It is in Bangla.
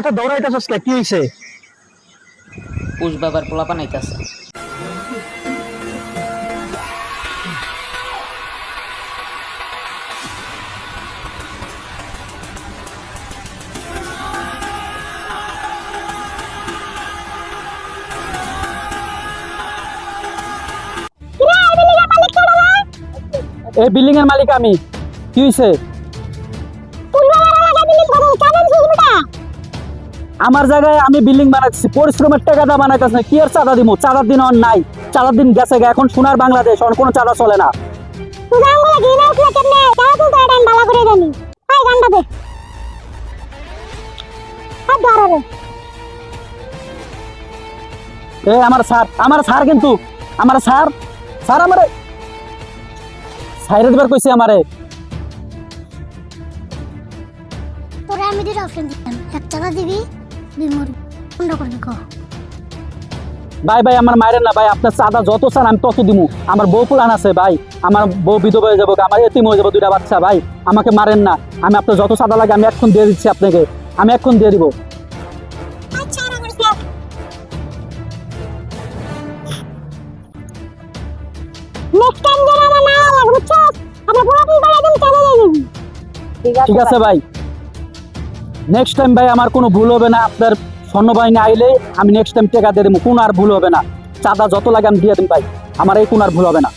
এত দৌড়াইতেছস কে? কি হইছে? পুষ বাবার পোলা বানাইতেছে এই বিল্ডিং এর মালিক আমি। কি হইছে? আমার জায়গায় আমি বিল্ডিং বানাচ্ছি পরিশ্রমের টাকাটা বানাইতেছি কি আর চাঁদা দিব চাঁদার দিন আর নাই। চাঁদার দিন গেছে গে, এখন সোনার বাংলাদেশ এখন কোনো চাঁদা চলে না। এ আমার স্যার আমার স্যার কিন্তু আমার স্যার স্যার আমারে সাইরে কইছে আমারে। তোরা আমি এক টাকা দিবি করবি ভাই ভাই আমার মায়ের না ভাই আপনার চাঁদা যত চান আমি তত দিমু। আমার বউ পুলান আছে ভাই। আমার বউ বিধবা হয়ে যাব আমার এতিম হয়ে যাব দুইটা বাচ্চা ভাই। আমাকে মারেন না। আমি আপনার যত চাঁদা লাগে আমি এখন দিয়ে দিচ্ছি আপনাকে। আমি এখন দিয়ে দিব। ঠিক আছে ভাই। নেক্সট টাইম ভাই, আমার কোনো ভুল হবে না। আপনার স্বর্ণবাহিনী আইলে আমি নেক্সট টাইম টেকা দিয়ে দেবো। কোনো আর ভুল হবে না। চাঁদা যত লাগে আমি দিয়ে দিন ভাই। আমার এই কোনো আর ভুল হবে না।